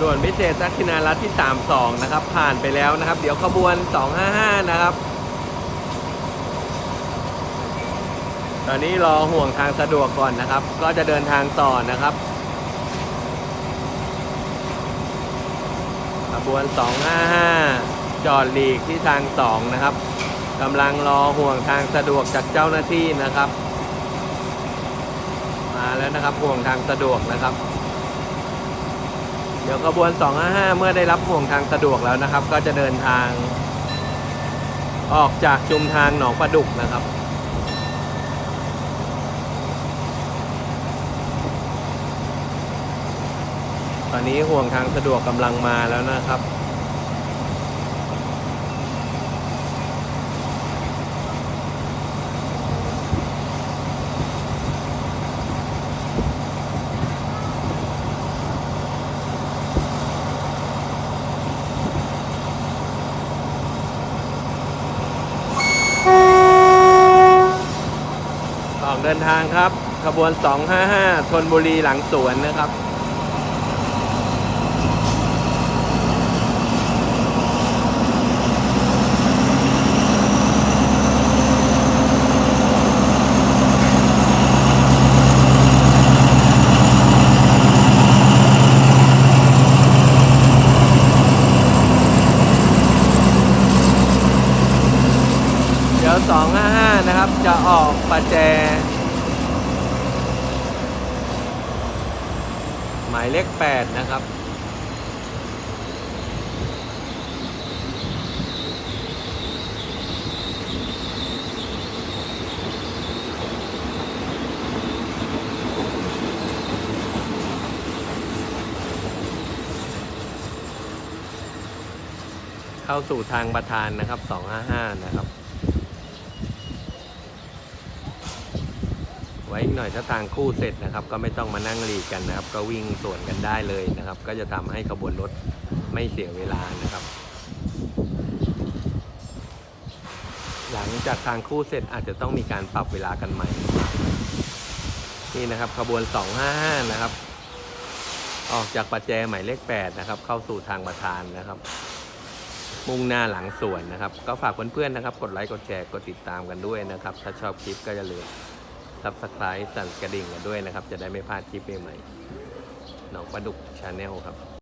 ด่วนพิเศษทักษิณารัฐที่ 32 นะครับ ผ่านไปแล้วนะครับ เดี๋ยวขบวน 255 นะครับ ตอนนี้รอห่วงทางสะดวกก่อนนะครับ ก็จะเดินทางต่อนะครับ ขบวน 255 จอดหลีกที่ทาง 2 นะครับกำลังรอห่วงทางสะดวกจากเจ้าหน้าที่นะครับ มาแล้วนะครับห่วงทางสะดวกนะครับ เดี๋ยวขบวน 255 เมื่อได้รับห่วงทางสะดวกแล้วนะครับ ก็จะเดินทาง ออกจากจุมทางหนองประดุกนะครับ ตอนนี้ห่วงทางสะดวกกำลังมาแล้วนะครับ ดินทางครับ ขบวน 255ธนบุรีหลังสวนนะครับเดี๋ยว255 นะครับ จะออกประแจ หมายเลข 8 นะครับเข้าสู่ทางประธานนะครับ 255 นะครับ ไว้อีกหน่อยถ้าทางคู่เสร็จนะครับ ก็ไม่ต้องมานั่งหลีกกันนะครับ ก็วิ่งสวนกันได้เลยนะครับ ก็จะทำให้ขบวนรถไม่เสียเวลานะครับ หลังจากทางคู่เสร็จอาจจะต้องมีการปรับเวลากันใหม่ นี่นะครับขบวน 255 นะครับ ออกจากประแจหมายเลข 8 นะครับ เข้าสู่ทางประธานนะครับมุ่งหน้าหลังสวนนะครับ ก็ฝากเพื่อนๆนะครับ กดไลค์กดแชร์กดติดตามกันด้วยนะครับ ถ้าชอบคลิปก็อย่าลืม ซับสไครต์สั่นกระดิ่งกันด้วยนะครับ จะได้ไม่พลาดคลิปใหม่ๆหนองปลาดุกชาแนลครับ